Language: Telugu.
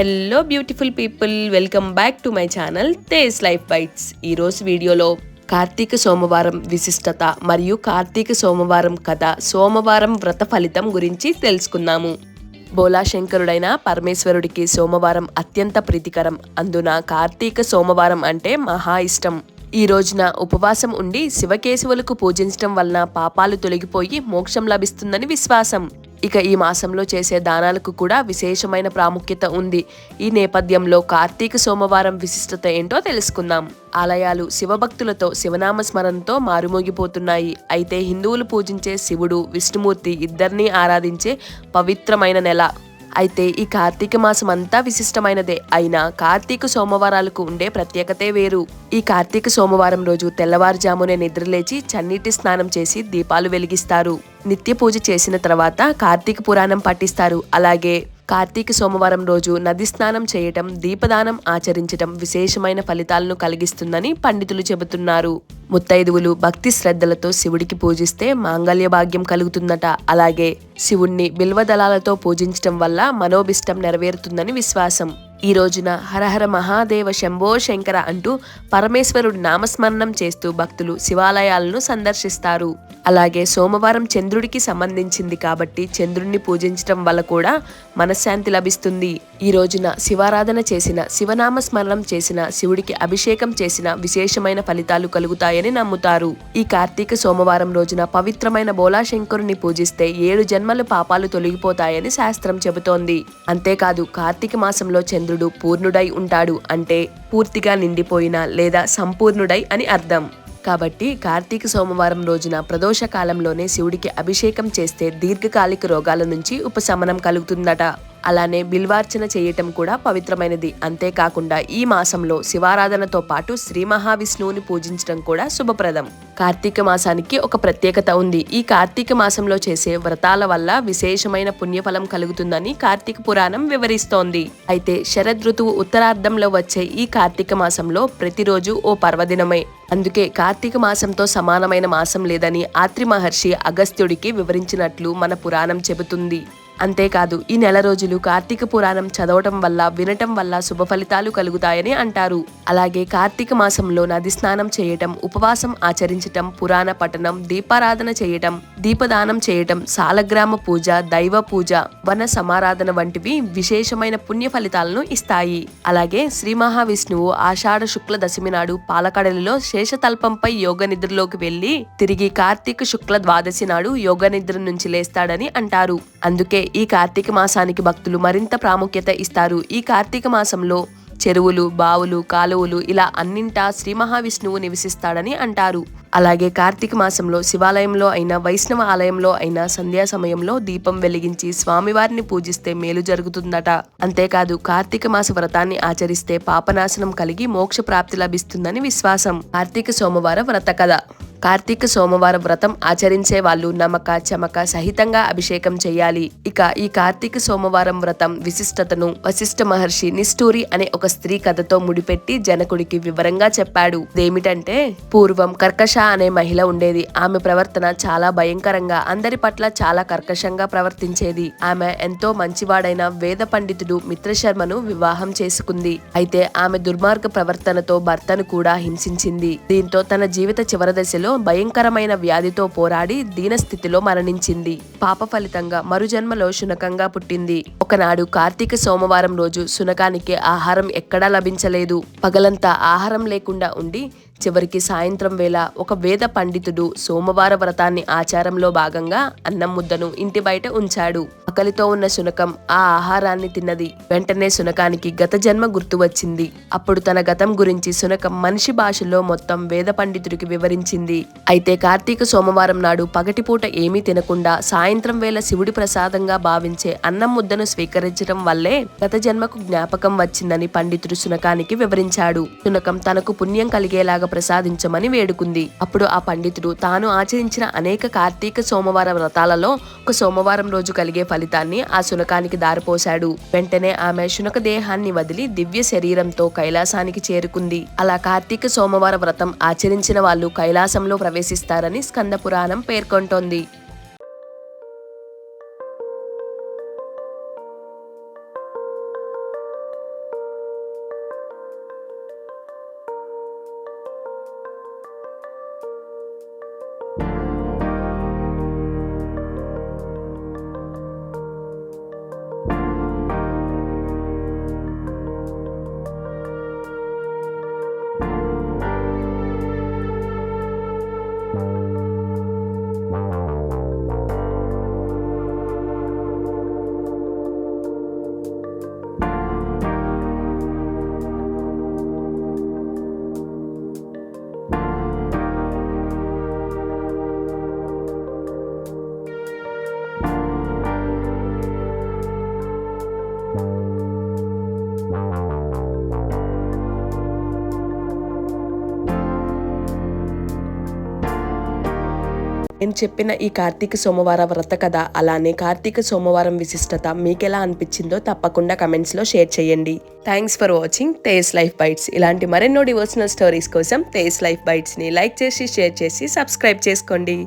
Hello beautiful people welcome back to my channel Tej life bytes ఈరోజు వీడియోలో కార్తీక సోమవారం విశిష్టత మరియు కార్తీక సోమవారం కథ సోమవారం వ్రత ఫలితం గురించి తెలుసుకుందాము. బోలాశంకరుడైన పరమేశ్వరుడికి సోమవారం అత్యంత ప్రీతికరం. అందున కార్తీక సోమవారం అంటే మహా ఇష్టం. ఈ రోజున ఉపవాసం ఉండి శివకేశవులకు పూజించడం వలన పాపాలు తొలగిపోయి మోక్షం లభిస్తుందని విశ్వాసం. ఇక ఈ మాసంలో చేసే దానాలకు కూడా విశేషమైన ప్రాముఖ్యత ఉంది. ఈ నేపథ్యంలో కార్తీక సోమవారం విశిష్టత ఏంటో తెలుసుకుందాం. ఆలయాలు శివభక్తులతో శివనామ స్మరణతో మారుమోగిపోతున్నాయి. అయితే హిందువులు పూజించే శివుడు విష్ణుమూర్తి ఇద్దరినీ ఆరాధించే పవిత్రమైన నెల అయితే ఈ కార్తీక మాసం అంతా విశిష్టమైనదే. అయినా కార్తీక సోమవారాలకు ఉండే ప్రత్యేకతే వేరు. ఈ కార్తీక సోమవారం రోజు తెల్లవారుజామునే నిద్రలేచి చన్నీటి స్నానం చేసి దీపాలు వెలిగిస్తారు. నిత్య పూజ చేసిన తర్వాత కార్తీక పురాణం పఠిస్తారు అలాగే కార్తీక సోమవారం రోజు నది స్నానం చేయటం దీపదానం ఆచరించటం విశేషమైన ఫలితాలను కలిగిస్తుందని పండితులు చెబుతున్నారు. ముత్తైదువులు భక్తి శ్రద్ధలతో శివుడికి పూజిస్తే మాంగళ్య భాగ్యం కలుగుతుందట. అలాగే శివుణ్ణి బిల్వదళాలతో పూజించటం వల్ల మనోభిష్టం నెరవేరుతుందని విశ్వాసం. ఈ రోజున హరహర మహాదేవ శంభో శంకర అంటూ పరమేశ్వరుడు నామస్మరణం చేస్తూ భక్తులు శివాలయాలను సందర్శిస్తారు. అలాగే సోమవారం చంద్రుడికి సంబంధించింది కాబట్టి చంద్రుణ్ణి పూజించటం వల్ల కూడా మనశ్శాంతి లభిస్తుంది. ఈ రోజున శివారాధన చేసిన శివనామ స్మరణం చేసిన శివుడికి అభిషేకం చేసిన విశేషమైన ఫలితాలు కలుగుతాయని నమ్ముతారు. ఈ కార్తీక సోమవారం రోజున పవిత్రమైన బోలాశంకరుని పూజిస్తే ఏడు జన్మల పాపాలు తొలగిపోతాయని శాస్త్రం చెబుతోంది. అంతేకాదు కార్తీక మాసంలో చంద్రుడు పూర్ణుడై ఉంటాడు అంటే పూర్తిగా నిండిపోయిన లేదా సంపూర్ణుడై అని అర్థం. కాబట్టి కార్తీక సోమవారం రోజున ప్రదోష కాలంలోనే శివుడికి అభిషేకం చేస్తే దీర్ఘకాలిక రోగాల నుంచి ఉపశమనం కలుగుతుందట. అలానే బిల్వార్చన చేయటం కూడా పవిత్రమైనది. అంతేకాకుండా ఈ మాసంలో శివారాధనతో పాటు శ్రీ మహావిష్ణువుని పూజించడం కూడా శుభప్రదం. కార్తీక మాసానికి ఒక ప్రత్యేకత ఉంది. ఈ కార్తీక మాసంలో చేసే వ్రతాల వల్ల విశేషమైన పుణ్యఫలం కలుగుతుందని కార్తీక పురాణం వివరిస్తోంది. అయితే శరదృతువు ఉత్తరార్ధంలో వచ్చే ఈ కార్తీక మాసంలో ప్రతిరోజు ఓ పర్వదినమే. అందుకే కార్తీక మాసంతో సమానమైన మాసం లేదని ఆత్రి మహర్షి అగస్త్యుడికి వివరించినట్లు మన పురాణం చెబుతుంది. అంతేకాదు ఈ నెల రోజులు కార్తీక పురాణం చదవటం వల్ల వినటం వల్ల శుభ ఫలితాలు కలుగుతాయని అంటారు. అలాగే కార్తీక మాసంలో నది స్నానం చేయటం ఉపవాసం ఆచరించటం పురాణ పఠనం దీపారాధన చేయటం దీపదానం చేయటం సాలగ్రామ పూజ దైవ పూజ వన సమారాధన వంటివి విశేషమైన పుణ్య ఫలితాలను ఇస్తాయి. అలాగే శ్రీ మహావిష్ణువు ఆషాఢ శుక్ల దశమి నాడు పాలకడలిలో శేషతల్పంపై యోగ నిద్రలోకి వెళ్ళి తిరిగి కార్తీక శుక్ల ద్వాదశి నాడు యోగ నిద్ర నుంచి లేస్తాడని అంటారు. అందుకే ఈ కార్తీక మాసానికి భక్తులు మరింత ప్రాముఖ్యత ఇస్తారు. ఈ కార్తీక మాసంలో చెరువులు బావులు కాలువలు ఇలా అన్నింటా శ్రీ మహావిష్ణువు నివసిస్తాడని అంటారు. అలాగే కార్తీక మాసంలో శివాలయంలో అయినా వైష్ణవ ఆలయంలో అయినా సంధ్యా సమయంలో దీపం వెలిగించి స్వామివారిని పూజిస్తే మేలు జరుగుతుందట. అంతేకాదు కార్తీక మాస వ్రతాన్ని ఆచరిస్తే పాపనాశనం కలిగి మోక్ష ప్రాప్తి లభిస్తుందని విశ్వాసం. కార్తీక సోమవార వ్రత కథ. కార్తీక సోమవార వ్రతం ఆచరించే వాళ్ళు నమక చమక సహితంగా అభిషేకం చేయాలి. ఇక ఈ కార్తీక సోమవారం వ్రతం విశిష్టతను వశిష్ఠ మహర్షి నిష్ఠూరి అనే ఒక స్త్రీ కథతో ముడిపెట్టి జనకుడికి వివరంగా చెప్పాడు. దేమిటంటే పూర్వం కర్కశ అనే మహిళ ఉండేది. ఆమె ప్రవర్తన చాలా భయంకరంగా అందరి పట్ల చాలా కర్కశంగా ప్రవర్తించేది. ఆమె ఎంతో మంచివాడైన వేద పండితుడు మిత్రశర్మను వివాహం చేసుకుంది. అయితే ఆమె దుర్మార్గ ప్రవర్తనతో భర్తను కూడా హింసించింది. దీంతో తన జీవిత చివరి దశలో భయంకరమైన వ్యాధితో పోరాడి దీనస్థితిలో మరణించింది. పాప ఫలితంగా మరుజన్మలో శునకంగా పుట్టింది. ఒకనాడు కార్తీక సోమవారం రోజు శునకానికి ఆహారం ఎక్కడా లభించలేదు. పగలంతా ఆహారం లేకుండా ఉండి చివరికి సాయంత్రం వేళ ఒక వేద పండితుడు సోమవార వ్రతాన్ని ఆచారంలో భాగంగా అన్నం ముద్దను ఇంటి బయట ఉంచాడు. ఆకలితో ఉన్న శునకం ఆ ఆహారాన్ని తిన్నది. వెంటనే శునకానికి గత జన్మ గుర్తు వచ్చింది. అప్పుడు తన గతం గురించి శునకం మనిషి భాషలో మొత్తం వేద పండితుడికి వివరించింది. అయితే కార్తీక సోమవారం నాడు పగటిపూట ఏమీ తినకుండా సాయంత్రం వేళ శివుడి ప్రసాదంగా భావించే అన్నం ముద్దను స్వీకరించడం వల్లే గత జన్మకు జ్ఞాపకం వచ్చిందని పండితుడు శునకానికి వివరించాడు. శునకం తనకు పుణ్యం కలిగేలాగా ప్రసాదించమని వేడుకుంది. అప్పుడు ఆ పండితుడు తాను ఆచరించిన అనేక కార్తీక సోమవార వ్రతాలలో ఒక సోమవారం రోజు కలిగే ఫలితాన్ని ఆ శునకానికి దారిపోశాడు. వెంటనే ఆమె శునక దేహాన్ని వదిలి దివ్య శరీరంతో కైలాసానికి చేరుకుంది. అలా కార్తీక సోమవార వ్రతం ఆచరించిన వాళ్ళు కైలాసంలో ప్రవేశిస్తారని స్కంద పురాణం పేర్కొంటోంది. నేను చెప్పిన ఈ కార్తీక సోమవారం వ్రత కథ అలానే కార్తీక సోమవారం విశిష్టత మీకెలా అనిపించిందో తప్పకుండా కమెంట్స్లో షేర్ చేయండి. Thanks for watching Tej life bytes ఇలాంటి మరెన్నో డివోషనల్ స్టోరీస్ కోసం తేజ్ లైఫ్ బైట్స్ని లైక్ చేసి షేర్ చేసి సబ్స్క్రైబ్ చేసుకోండి.